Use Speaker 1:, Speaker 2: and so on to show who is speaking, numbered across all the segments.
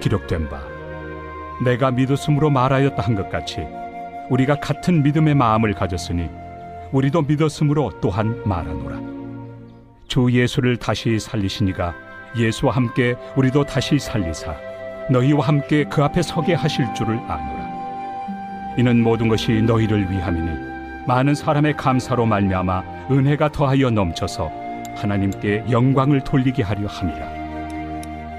Speaker 1: 기록된 바 내가 믿었으므로 말하였다 한 것 같이 우리가 같은 믿음의 마음을 가졌으니 우리도 믿었으므로 또한 말하노라. 주 예수를 다시 살리시니가 예수와 함께 우리도 다시 살리사 너희와 함께 그 앞에 서게 하실 줄을 아노라. 이는 모든 것이 너희를 위함이니 많은 사람의 감사로 말미암아 은혜가 더하여 넘쳐서 하나님께 영광을 돌리게 하려 함이라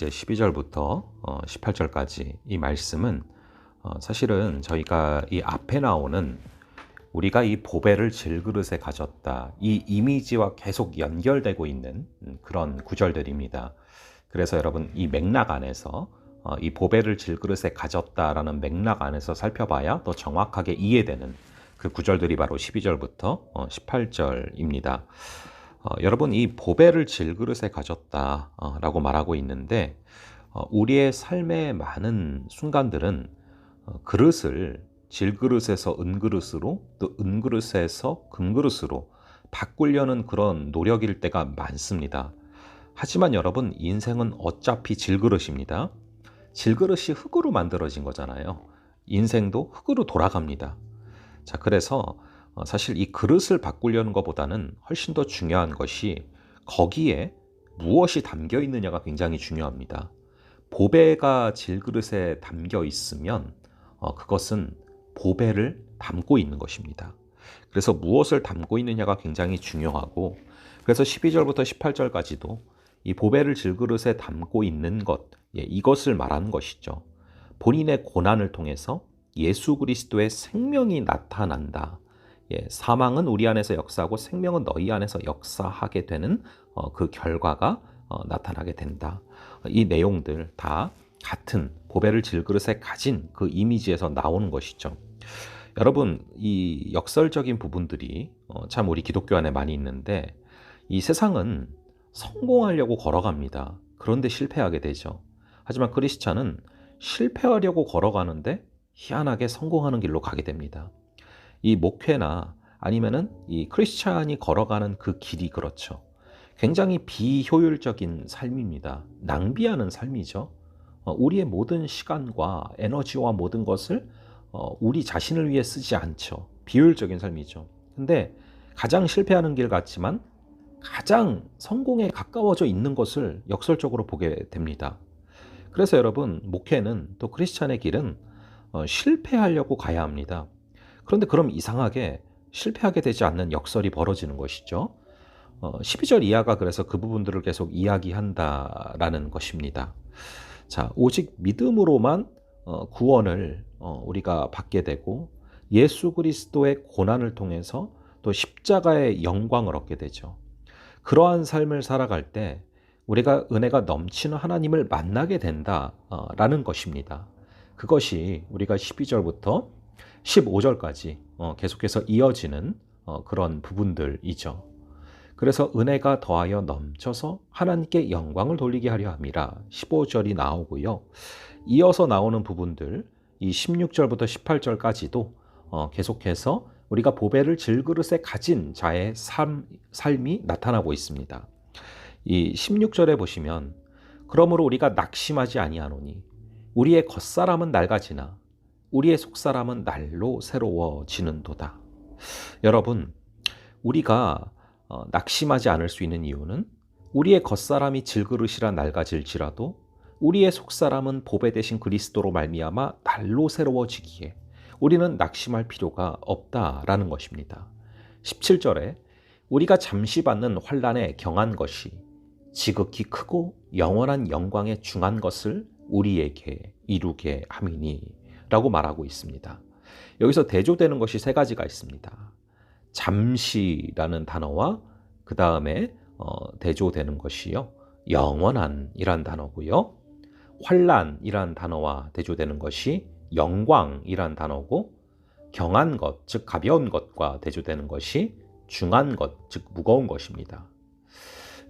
Speaker 2: 이제 12절부터 18절까지 이 말씀은 어, 사실은 저희가 이 앞에 나오는 우리가 이 보배를 질그릇에 가졌다. 이 이미지와 계속 연결되고 있는 음, 그런 구절들입니다. 그래서 여러분 이 맥락 안에서 어, 이 보배를 질그릇에 가졌다라는 맥락 안에서 살펴봐야 더 정확하게 이해되는 그 구절들이 바로 12절부터 18절입니다. 어, 여러분 이 보배를 질그릇에 가졌다라고 말하고 있는데 어, 우리의 삶의 많은 순간들은 어, 그릇을 질그릇에서 은그릇으로 또 은그릇에서 금그릇으로 바꾸려는 그런 노력일 때가 많습니다. 하지만 여러분 인생은 어차피 질그릇입니다. 질그릇이 흙으로 만들어진 거잖아요. 인생도 흙으로 돌아갑니다. 자, 그래서 어, 사실 이 그릇을 바꾸려는 것보다는 훨씬 더 중요한 것이 거기에 무엇이 담겨 있느냐가 굉장히 중요합니다. 보배가 질그릇에 담겨 있으면 어, 그것은 보배를 담고 있는 것입니다. 그래서 무엇을 담고 있느냐가 굉장히 중요하고 그래서 12절부터 18절까지도 이 보배를 질그릇에 담고 있는 것 예, 이것을 말하는 것이죠. 본인의 고난을 통해서 예수 그리스도의 생명이 나타난다. 예, 사망은 우리 안에서 역사하고 생명은 너희 안에서 역사하게 되는 어, 그 결과가 어, 나타나게 된다. 이 내용들 다 같은 보배를 질그릇에 가진 그 이미지에서 나오는 것이죠. 여러분, 이 역설적인 부분들이 어, 참 우리 기독교 안에 많이 있는데 이 세상은 성공하려고 걸어갑니다. 그런데 실패하게 되죠. 하지만 크리스찬은 실패하려고 걸어가는데 희한하게 성공하는 길로 가게 됩니다. 이 목회나 아니면은 이 크리스찬이 걸어가는 그 길이 그렇죠. 굉장히 비효율적인 삶입니다. 낭비하는 삶이죠. 어, 우리의 모든 시간과 에너지와 모든 것을 어, 우리 자신을 위해 쓰지 않죠. 비효율적인 삶이죠. 근데 가장 실패하는 길 같지만 가장 성공에 가까워져 있는 것을 역설적으로 보게 됩니다. 그래서 여러분, 목회는 또 크리스찬의 길은 어, 실패하려고 가야 합니다. 그런데 그럼 이상하게 실패하게 되지 않는 역설이 벌어지는 것이죠. 어, 12절 이하가 그래서 그 부분들을 계속 이야기한다라는 것입니다. 자, 오직 믿음으로만 어, 구원을 어, 우리가 받게 되고 예수 그리스도의 고난을 통해서 또 십자가의 영광을 얻게 되죠. 그러한 삶을 살아갈 때 우리가 은혜가 넘치는 하나님을 만나게 된다라는 것입니다. 그것이 우리가 12절부터 15절까지 어, 계속해서 이어지는 어, 그런 부분들이죠. 그래서 은혜가 더하여 넘쳐서 하나님께 영광을 돌리게 하려 함이라 15절이 나오고요. 이어서 나오는 부분들 이 16절부터 18절까지도 어, 계속해서 우리가 보배를 질그릇에 가진 자의 삶, 삶이 나타나고 있습니다. 이 16절에 보시면 그러므로 우리가 낙심하지 아니하노니 우리의 겉사람은 낡아지나 우리의 속사람은 날로 새로워지는도다. 여러분, 우리가 어, 낙심하지 않을 수 있는 이유는 우리의 겉사람이 질그릇이라 낡아질지라도 우리의 속사람은 보배 대신 그리스도로 말미암아 날로 새로워지기에 우리는 낙심할 필요가 없다라는 것입니다. 17절에 우리가 잠시 받는 환란에 경한 것이 지극히 크고 영원한 영광에 중한 것을 우리에게 이루게 함이니 라고 말하고 있습니다. 여기서 대조되는 것이 세 가지가 있습니다. 잠시라는 단어와 그 다음에 어, 대조되는 것이요. 영원한이란 단어고요. 환란이란 단어와 대조되는 것이 영광이란 단어고 경한 것, 즉 가벼운 것과 대조되는 것이 중한 것, 즉 무거운 것입니다.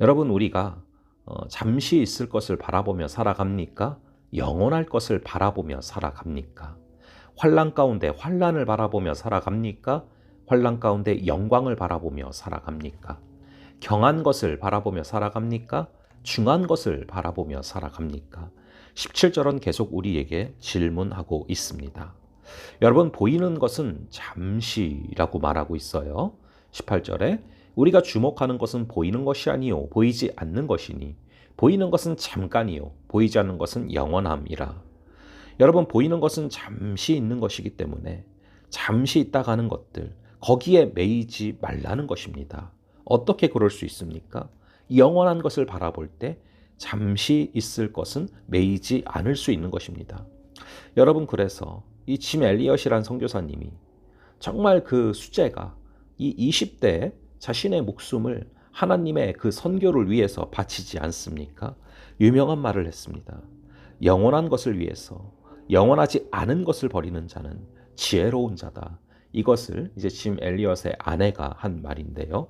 Speaker 2: 여러분 우리가 어, 잠시 있을 것을 바라보며 살아갑니까? 영원할 것을 바라보며 살아갑니까? 환란 가운데 환란을 바라보며 살아갑니까? 환란 가운데 영광을 바라보며 살아갑니까? 경한 것을 바라보며 살아갑니까? 중한 것을 바라보며 살아갑니까? 17절은 계속 우리에게 질문하고 있습니다. 여러분, 보이는 것은 잠시라고 말하고 있어요. 18절에 우리가 주목하는 것은 보이는 것이 아니요 보이지 않는 것이니 보이는 것은 잠깐이요 보이지 않는 것은 영원함이라. 여러분 보이는 것은 잠시 있는 것이기 때문에 잠시 있다 가는 것들 거기에 매이지 말라는 것입니다. 어떻게 그럴 수 있습니까? 영원한 것을 바라볼 때 잠시 있을 것은 매이지 않을 수 있는 것입니다. 여러분 그래서 이 짐 엘리엇이란 선교사님이 정말 그 수제가 이 20대에 자신의 목숨을 하나님의 그 선교를 위해서 바치지 않습니까? 유명한 말을 했습니다. 영원한 것을 위해서 영원하지 않은 것을 버리는 자는 지혜로운 자다. 이것을 이제 짐 엘리엇의 아내가 한 말인데요.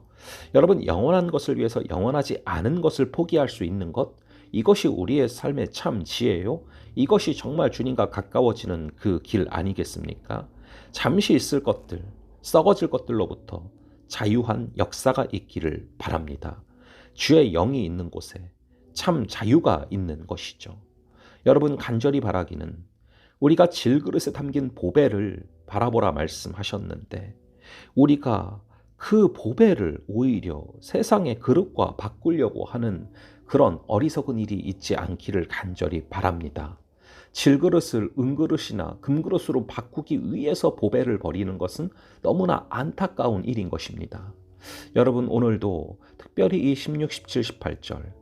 Speaker 2: 여러분 영원한 것을 위해서 영원하지 않은 것을 포기할 수 있는 것 이것이 우리의 삶의 참 지혜요. 이것이 정말 주님과 가까워지는 그 길 아니겠습니까? 잠시 있을 것들, 썩어질 것들로부터 자유한 역사가 있기를 바랍니다. 주의 영이 있는 곳에 참 자유가 있는 것이죠. 여러분 간절히 바라기는 우리가 질그릇에 담긴 보배를 바라보라 말씀하셨는데 우리가 그 보배를 오히려 세상의 그릇과 바꾸려고 하는 그런 어리석은 일이 있지 않기를 간절히 바랍니다. 질그릇을 은그릇이나 금그릇으로 바꾸기 위해서 보배를 버리는 것은 너무나 안타까운 일인 것입니다. 여러분 오늘도 특별히 이 16, 17, 18절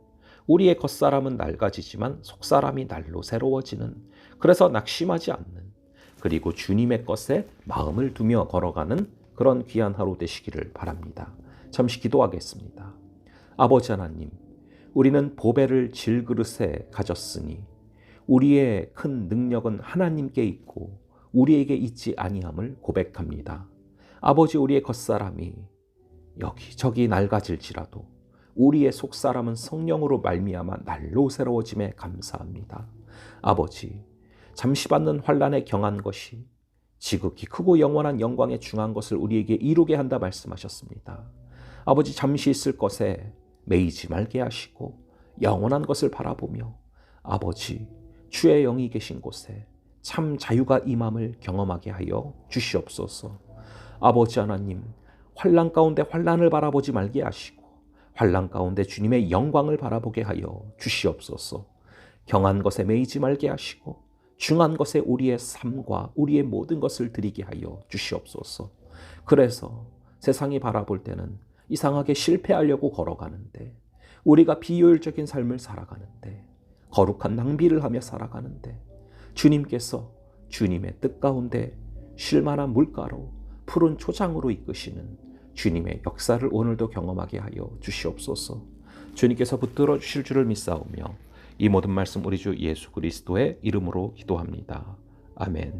Speaker 2: 우리의 겉사람은 낡아지지만 속사람이 날로 새로워지는 그래서 낙심하지 않는 그리고 주님의 것에 마음을 두며 걸어가는 그런 귀한 하루 되시기를 바랍니다. 잠시 기도하겠습니다. 아버지 하나님, 우리는 보배를 질그릇에 가졌으니 우리의 큰 능력은 하나님께 있고 우리에게 있지 아니함을 고백합니다. 아버지 우리의 겉사람이 여기저기 낡아질지라도 우리의 속사람은 성령으로 말미암아 날로 새로워짐에 감사합니다. 아버지 잠시 받는 환란에 경한 것이 지극히 크고 영원한 영광에 중한 것을 우리에게 이루게 한다 말씀하셨습니다. 아버지 잠시 있을 것에 매이지 말게 하시고 영원한 것을 바라보며 아버지 주의 영이 계신 곳에 참 자유가 임함을 경험하게 하여 주시옵소서. 아버지 하나님, 환란 가운데 환란을 바라보지 말게 하시고 환란 가운데 주님의 영광을 바라보게 하여 주시옵소서. 경한 것에 매이지 말게 하시고 중한 것에 우리의 삶과 우리의 모든 것을 드리게 하여 주시옵소서. 그래서 세상이 바라볼 때는 이상하게 실패하려고 걸어가는데 우리가 비효율적인 삶을 살아가는데 거룩한 낭비를 하며 살아가는데 주님께서 주님의 뜻 가운데 쉴만한 물가로 푸른 초장으로 이끄시는 주님의 역사를 오늘도 경험하게 하여 주시옵소서. 주님께서 붙들어 주실 줄을 믿사오며 이 모든 말씀 우리 주 예수 그리스도의 이름으로 기도합니다. 아멘.